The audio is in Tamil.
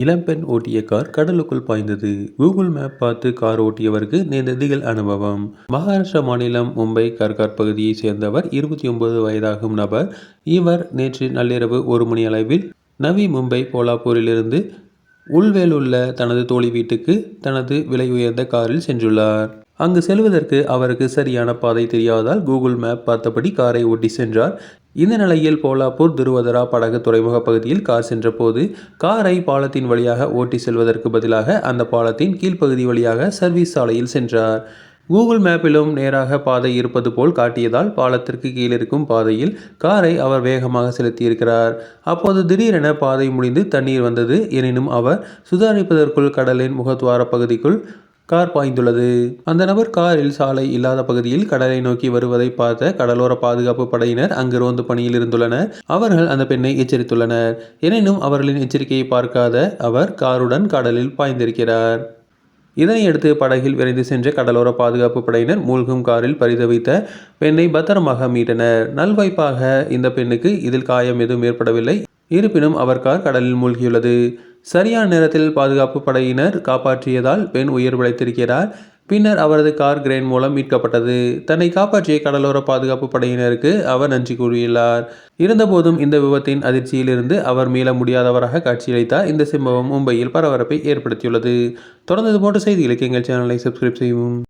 இளம்பெண் ஓட்டிய கார் கடலுக்குள் பாய்ந்தது. கூகுள் மேப் பார்த்து கார் ஓட்டியவருக்கு நேர்ந்த திகில் அனுபவம். மகாராஷ்டிரா மாநிலம் மும்பை கர்கார் பகுதியைச் சேர்ந்தவர் இருபத்தி ஒன்பது வயதாகும் நபர். இவர் நேற்று நள்ளிரவு ஒரு மணி அளவில் நவி மும்பை போலாப்பூரிலிருந்து உள்வேலுள்ள தனது தோழி வீட்டுக்கு தனது விலை உயர்ந்த காரில் சென்றுள்ளார். அங்கு செல்வதற்கு அவருக்கு சரியான பாதை தெரியாததால் கூகுள் மேப் பார்த்தபடி காரை ஓட்டி சென்றார். இந்த நிலையில் போலாப்பூர் திருவதரா படகு துறைமுக பகுதியில் கார் சென்றபோது காரை பாலத்தின் வழியாக ஓட்டி செல்வதற்கு பதிலாக அந்த பாலத்தின் கீழ்ப்பகுதி வழியாக சர்வீஸ் சாலையில் சென்றார். கூகுள் மேப்பிலும் நேராக பாதை இருப்பது போல் காட்டியதால் பாலத்திற்கு கீழிருக்கும் பாதையில் காரை அவர் வேகமாக செலுத்தியிருக்கிறார். அப்போது திடீரென பாதை முடிந்து தண்ணீர் வந்தது. எனினும் அவர் சுதாரிப்பதற்குள் கடலின் முகத்வார பகுதிக்குள் கார் பாய்ந்துள்ளது. அந்த நபர் காரில் சாலை இல்லாத பகுதியில் கடலை நோக்கி வருவதை பார்த்த கடலோர பாதுகாப்பு படையினர் அங்கு ரோந்து பணியில் இருந்துள்ளனர். அவர்கள் அந்த பெண்ணை எச்சரித்துள்ளனர். எனினும் அவர்களின் எச்சரிக்கையை பார்க்காத அவர் காருடன் கடலில் பாய்ந்திருக்கிறார். இதனையடுத்து படகில் விரைந்து சென்ற கடலோர பாதுகாப்பு படையினர் மூழ்கும் காரில் பரிதவித்த பெண்ணை பத்திரமாக மீட்டனர். நல்வாய்ப்பாக இந்த பெண்ணுக்கு இதில் காயம் எதுவும் ஏற்படவில்லை. இருப்பினும் அவர் கார் கடலில் மூழ்கியுள்ளது. சரியான நேரத்தில் பாதுகாப்பு படையினர் காப்பாற்றியதால் பெண் உயிர் பிழைத்திருக்கிறார். பின்னர் அவரது கார் கிரேன் மூலம் மீட்கப்பட்டது. தன்னை காப்பாற்றிய கடலோர பாதுகாப்பு படையினருக்கு அவர் நன்றி கூறியுள்ளார். இருந்தபோதும் இந்த விபத்தின் அதிர்ச்சியிலிருந்து அவர் மீள முடியாதவராக காட்சியளித்தார். இந்த சம்பவம் மும்பையில் பரபரப்பை ஏற்படுத்தியுள்ளது. தொடர்ந்து போன்ற செய்திகளுக்கு எங்கள் சேனலை சப்ஸ்கிரைப் செய்யவும்.